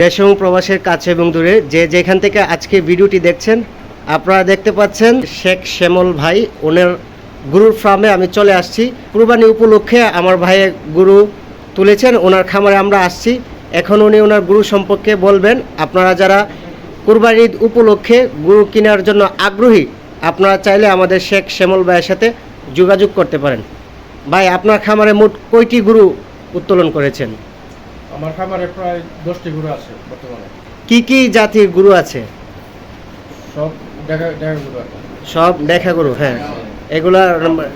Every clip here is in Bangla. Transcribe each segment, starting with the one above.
দেশ এবং প্রবাসের কাছে এবং দূরে যে যেখান থেকে আজকে ভিডিওটি দেখছেন, আপনারা দেখতে পাচ্ছেন শেখ শ্যামল ভাই, ওনার গুরুর ফার্মে আমি চলে আসছি। কুরবানি উপলক্ষে আমার ভাইয়ে গুরু তুলেছেন, ওনার খামারে আমরা আসছি। এখন উনি ওনার গুরু সম্পর্কে বলবেন। আপনারা যারা কুরবানি ঈদ উপলক্ষে গুরু কেনার জন্য আগ্রহী, আপনারা চাইলে আমাদের শেখ শ্যামল ভাইয়ের সাথে যোগাযোগ করতে পারেন। ভাই, আপনার খামারে মোট কয়টি গুরু উত্তোলন করেছেন? আমার খামারে প্রায় দশটি গরু আছে বর্তমানে। কি কি জাতির গুরু আছে? সব দেখা দেখা গরু আছে। সব দেখা গরু হ্যাঁ। এগুলা নম্বর।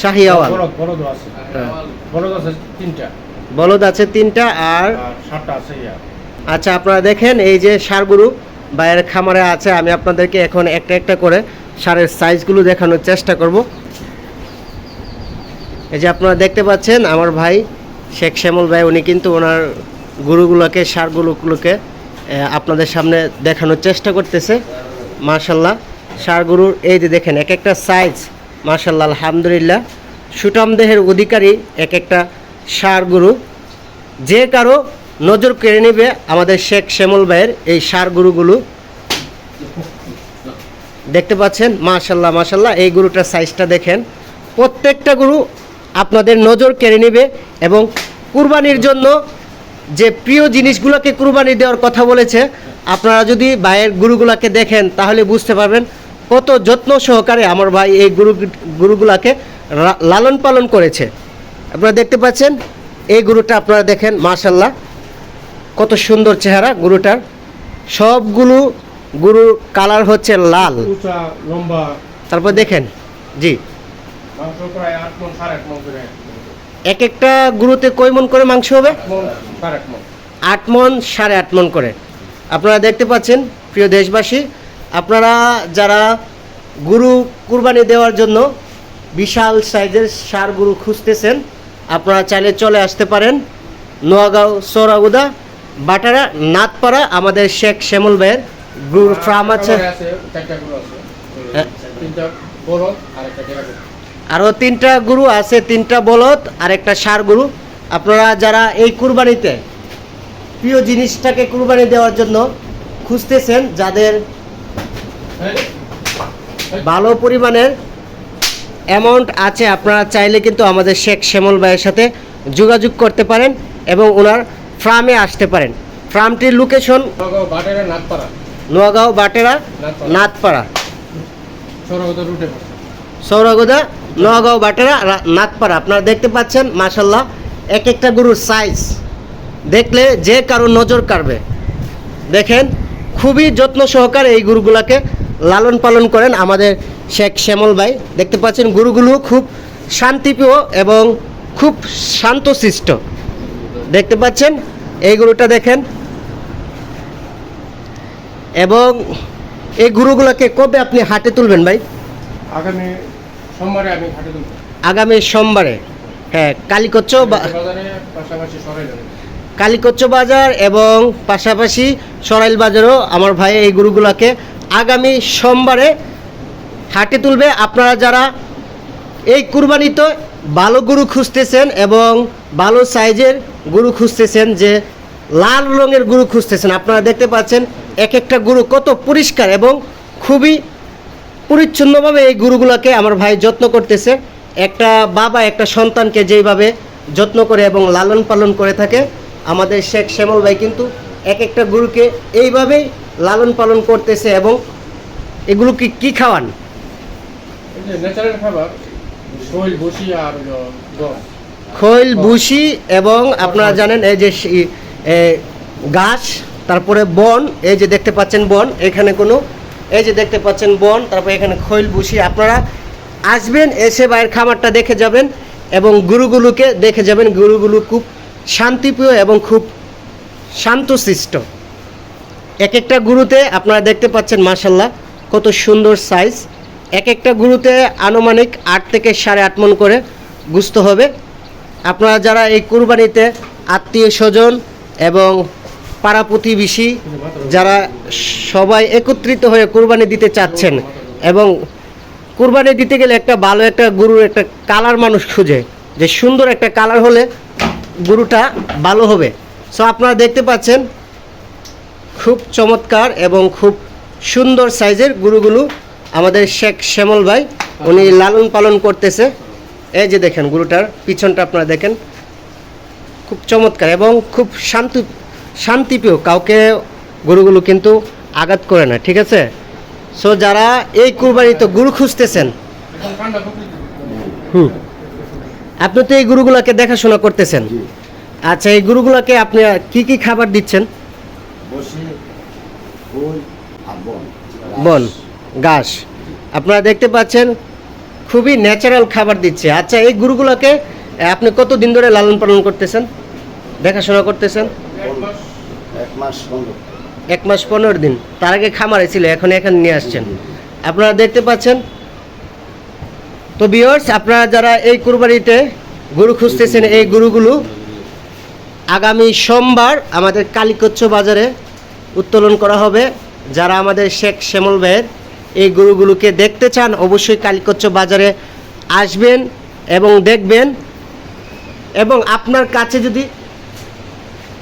শাহি আওয়াল বলদ আছে। হ্যাঁ। বলদ আছে তিনটা। বলদ আছে তিনটা আর সাতটা আছে আচ্ছা আপনারা দেখেন এই যে সার গরু বাইরের খামারে আছে। আমি আপনাদেরকে এখন একটা একটা করে সারের সাইজগুলো দেখানোর চেষ্টা করব। এই যে আপনারা দেখতে পাচ্ছেন আমার ভাই শেখ শ্যামল ভাই, উনি কিন্তু ওনার গরুগুলোকে সারগুলোগুলোকে আপনাদের সামনে দেখানোর চেষ্টা করতেছে। মার্শাল্লাহ গরুর এই যে দেখেন, এক একটা সাইজ মার্শাল্লাহ আলহামদুলিল্লাহ। সুটাম দেহের অধিকারী এক একটা গরু যে কারও নজর কেড়ে নেবে আমাদের শেখ শ্যামল ভাইয়ের এই গরুগুলো দেখতে পাচ্ছেন? মাশাল্লাহ মাশাল্লাহ, এই গরুটার সাইজটা দেখেন। প্রত্যেকটা গরু আপনাদের নজর কেড়ে নেবে এবং কুরবানির জন্য যে প্রিয় জিনিসগুলোকে কুরবানি দেওয়ার কথা বলেছে আপনারা যদি ভাইয়ের গুরুগুলাকে দেখেন তাহলে বুঝতে পারবেন কত যত্ন সহকারে আমার ভাই এই গুরু গুরুগুলাকে লালন পালন করেছে। আপনারা দেখতে পাচ্ছেন এই গুরুটা আপনারা দেখেন মাশাল্লাহ কত সুন্দর চেহারা গরুটার। সবগুলো গরুর কালার হচ্ছে লাল। তারপর দেখেন জি। মাংস প্রায় আট মন সাড়ে আট মন করে এক একটা গরুতে কয় মন করে মাংস হবে? আট সাড়ে আট মন আট মন সাড়ে আট মন করে। আপনারা দেখতে পাচ্ছেন প্রিয় দেশবাসী আপনারা যারা গরু কুরবানি দেওয়ার জন্য বিশাল সাইজের সার গরু খুঁজতেছেন আপনারা চাইলে চলে আসতে পারেন। নোয়াগাঁও সৌরাগুদা বাটারা নাথপাড়া আমাদের শেখ শ্যামল ভাইয়ের গরুর ফার্ম আছে। আরও তিনটা গরু আছে তিনটা বলদ আর একটা সার গরু। আপনারা যারা এই কুরবানিতে প্রিয় জিনিসটাকে কুরবানি দেওয়ার জন্য খুঁজতেছেন যাদের ভালো পরিমাণের অ্যামাউন্ট আছে আপনারা চাইলে কিন্তু আমাদের শেখ শ্যামল ভাইয়ের সাথে যোগাযোগ করতে পারেন এবং ওনার ফার্মে আসতে পারেন। ফার্মটির লোকেশন নোয়াগাঁও বাটেরা নাথপাড়া সৌরগোদা নোয়াগাঁও বাটেরা নাথপাড়া আপনারা দেখতে পাচ্ছেন মাশাল্লাহ এক একটা গরুর সাইজ দেখলে যে কারও নজর কাড়বে। দেখেন, খুবই যত্ন সহকারে এই গরুগুলাকে লালন পালন করেন আমাদের শেখ শ্যামল ভাই। দেখতে পাচ্ছেন, গরুগুলো খুব শান্তিপ্রিয় এবং খুব শান্তশিষ্ট। দেখতে পাচ্ছেন, এই গরুটা দেখেন। এবং এই গরুগুলোকে কবে আপনি হাটে তুলবেন ভাই? আগামী সোমবারে আমি ঘাটে তুলব। আগামী সোমবারে হ্যাঁ কালীকচ্চ পাশাপাশি কালীকচ্চ বাজার এবং পাশাপাশি সরাইল বাজারও আমার ভাই এই গরুগুলোকে আগামী সোমবারে হাটে তুলবে। আপনারা যারা এই কুরবানিতে ভালো গরু খুঁজতেছেন এবং ভালো সাইজের গরু খুঁজতেছেন যে লাল রঙের গরু খুঁজতেছেন আপনারা দেখতে পাচ্ছেন এক একটা গরু কত পরিষ্কার এবং খুবই পরিচ্ছন্নভাবে এই গরুগুলোকে আমার ভাই যত্ন করতেছে। একটা বাবা একটা সন্তানকে যেইভাবে যত্ন করে এবং লালন পালন করে থাকে আমাদের শেখ শ্যামল ভাই কিন্তু এক একটা গরুকে এইভাবেই লালন পালন করতেছে এবং এগুলো কি কী খাওয়ান খৈল ভুসি এবং আপনারা জানেন এই যে ঘাস তারপরে বন এই যে দেখতে পাচ্ছেন বন এখানে কোনো এই যে দেখতে পাচ্ছেন বন, তারপর এখানে খৈল ভুসি আপনারা আসবেন, এসে বাইরের খামারটা দেখে যাবেন এবং গুরুগুলোকে দেখে যাবেন। গুরুগুলো খুব শান্তিপ্রিয় এবং খুব শান্তশিষ্ট। এক একটা গুরুতে আপনারা দেখতে পাচ্ছেন মাসাল্লাহ কত সুন্দর সাইজ এক একটা গুরুতে আনুমানিক আট থেকে সাড়ে আট মন করে গুস্ত হবে। আপনারা যারা এই কুরবানিতে আত্মীয় স্বজন এবং পাড়া প্রতিবেশী যারা সবাই একত্রিত হয়ে কোরবানি দিতে চাচ্ছেন এবং কুরবানি দিতে গেলে একটা ভালো একটা গরুর একটা কালার মানুষ খুঁজে, যে সুন্দর একটা কালার হলে গরুটা ভালো হবে। সো আপনারা দেখতে পাচ্ছেন, খুব চমৎকার এবং খুব সুন্দর সাইজের গুরুগুলো আমাদের শেখ শ্যামল ভাই, উনি লালন পালন করতেছে। এই যে দেখেন গুরুটার পিছনটা আপনারা দেখেন, খুব চমৎকার এবং খুব শান্তি শান্তিপ্রিয় কাউকে গরুগুলো কিন্তু আঘাত করে না ঠিক আছে? সো যারা এই কুরবানিতে গরু খুঁজতেছেন হুম আপনি তো এই গরুগুলোকে দেখাশোনা করতেছেন। আচ্ছা এই গরুগুলোকে আপনি কি কি খাবার দিচ্ছেন? বন। ঘাস। আপনারা দেখতে পাচ্ছেন খুবই ন্যাচারাল খাবার দিচ্ছে। আচ্ছা এই গরুগুলোকে আপনি কত দিন ধরে লালন পালন করতেছেন? দেখাশোনা করতেছেন? মাস এক মাস পনেরো। এক মাস পনেরো দিন। তার আগে খামারে ছিল এখন এখানে নিয়ে আসছেন। আপনারা দেখতে পাচ্ছেন? তো বিয়ার্স আপনারা যারা এই কুরবানিতে গরু খুঁজতেছেন এই গরুগুলো আগামী সোমবার আমাদের কালীকচ্ছ বাজারে উত্তোলন করা হবে। যারা আমাদের শেখ শ্যামল ভাইয়ের এই গরুগুলোকে দেখতে চান অবশ্যই কালীকচ্ছ বাজারে আসবেন এবং দেখবেন। এবং আপনার কাছে যদি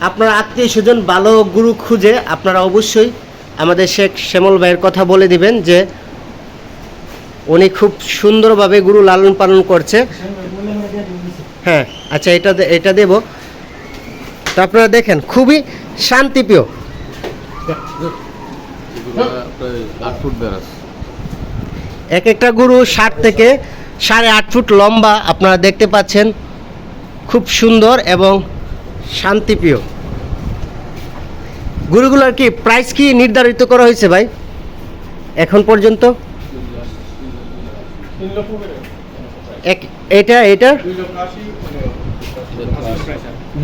আপনার আত্মীয় স্বজন ভালো গুরু খুঁজে আপনারা অবশ্যই আমাদের শেখ শ্যামল ভাইয়ের কথা বলে দিবেন যে উনি খুব সুন্দরভাবে গুরু লালন পালন করছে। হ্যাঁ আচ্ছা এটা এটা দেব। তো আপনারা দেখেন, খুবই শান্তিপ্রিয়। এক একটা গরু ষাট থেকে সাড়ে আট ফুট লম্বা, আপনারা দেখতে পাচ্ছেন, খুব সুন্দর এবং শান্তিপ্রিয়। গরুগুলোর কি প্রাইস কি নির্ধারিত করা হয়েছে ভাই? এখন পর্যন্ত? এটা এটা?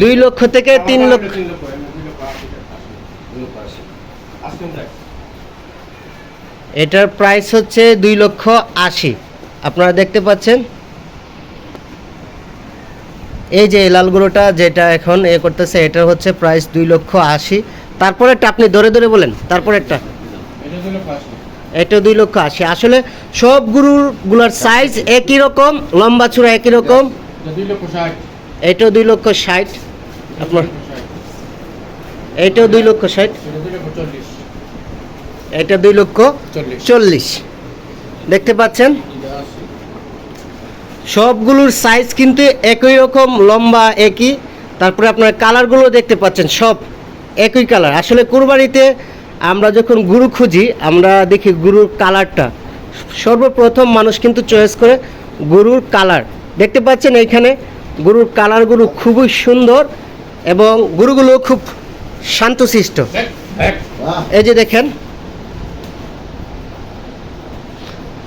দুই লক্ষ থেকে তিন লক্ষ। এটার প্রাইস হচ্ছে দুই লক্ষ আশি। আপনারা দেখতে পাচ্ছেন? এই যে এই লাল গরুটা যেটা এখন এ করতেছে, এটা হচ্ছে প্রাইস দুই লক্ষ আশি। তারপরেরটা আপনি ধরে ধরে বলেন তারপরেরটা। এটা দুই লক্ষ আশি। এটা দুই লক্ষ আশি আসলে সব গরুগুলোর সাইজ একই রকম লম্বা চূড়া একই রকম। এটা দুই লক্ষ ষাট এটাও দুই লক্ষ ষাট। এটা আপনার। এটাও দুই লক্ষ ষাট। এটা দুই লক্ষ চল্লিশ। দেখতে পাচ্ছেন? সবগুলোর সাইজ কিন্তু একই রকম লম্বা একই। তারপরে আপনার কালারগুলো দেখতে পাচ্ছেন সব। একই কালার। আসলে কুরবানিতে আমরা যখন গুরু খুঁজি, আমরা দেখি গুরুর কালারটা। সর্বপ্রথম মানুষ কিন্তু চয়েস করে গরুর কালার। দেখতে পাচ্ছেন এইখানে গরুর কালারগুলো খুবই সুন্দর এবং গরুগুলো খুব শান্তশিষ্ট। এই যে দেখেন।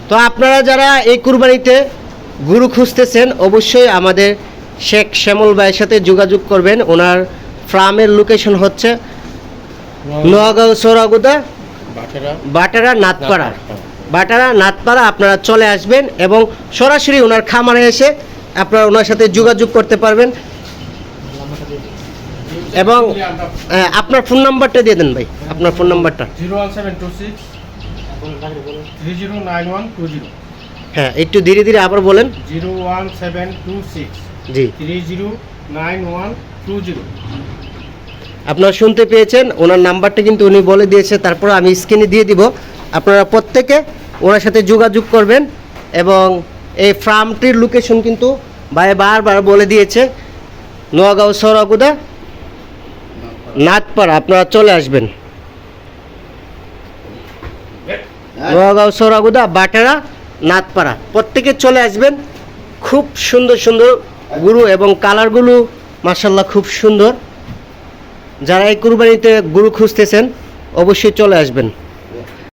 তো আপনারা যারা এই কুরবানিতে গুরু খুঁজতেছেন, অবশ্যই আমাদের শেখ শ্যামল ভাইয়ের সাথে যোগাযোগ করবেন। ওনার ফার্মের লোকেশন হচ্ছে নোয়াগাঁও সৌরাগুদা বাটেরা। বাটারা নাথপাড়া বাটারা নাথপাড়া আপনারা চলে আসবেন এবং সরাসরি ওনার খামারে এসে আপনারা ওনার সাথে যোগাযোগ করতে পারবেন। এবং আপনার ফোন নাম্বারটা দিয়ে দেন ভাই আপনার ফোন নাম্বারটা হ্যাঁ একটু ধীরে ধীরে আবার বলেন। Zero one seven two six জি। Three zero nine one two zero. আপনারা শুনতে পেয়েছেন, ওনার নাম্বারটা কিন্তু উনি বলে দিয়েছে, তারপর আমি স্ক্রিনে দিয়ে দিব। আপনারা প্রত্যেকে ওনার সাথে যোগাযোগ করবেন এবং এই ফার্মটির লোকেশন কিন্তু ভাই বারবার বলে দিয়েছে নোয়াগাঁও সৌরাগুদা নাথপাড়া আপনারা চলে আসবেন। নোয়াগাঁও সৌরাগুদা, বাটেরা নাথপাড়া প্রত্যেকে চলে আসবেন। খুব সুন্দর সুন্দর গুরু এবং কালারগুলো মার্শাল্লাহ খুব সুন্দর। যারা এই কুরবানিতে গরু খুঁজতেছেন অবশ্যই চলে আসবেন।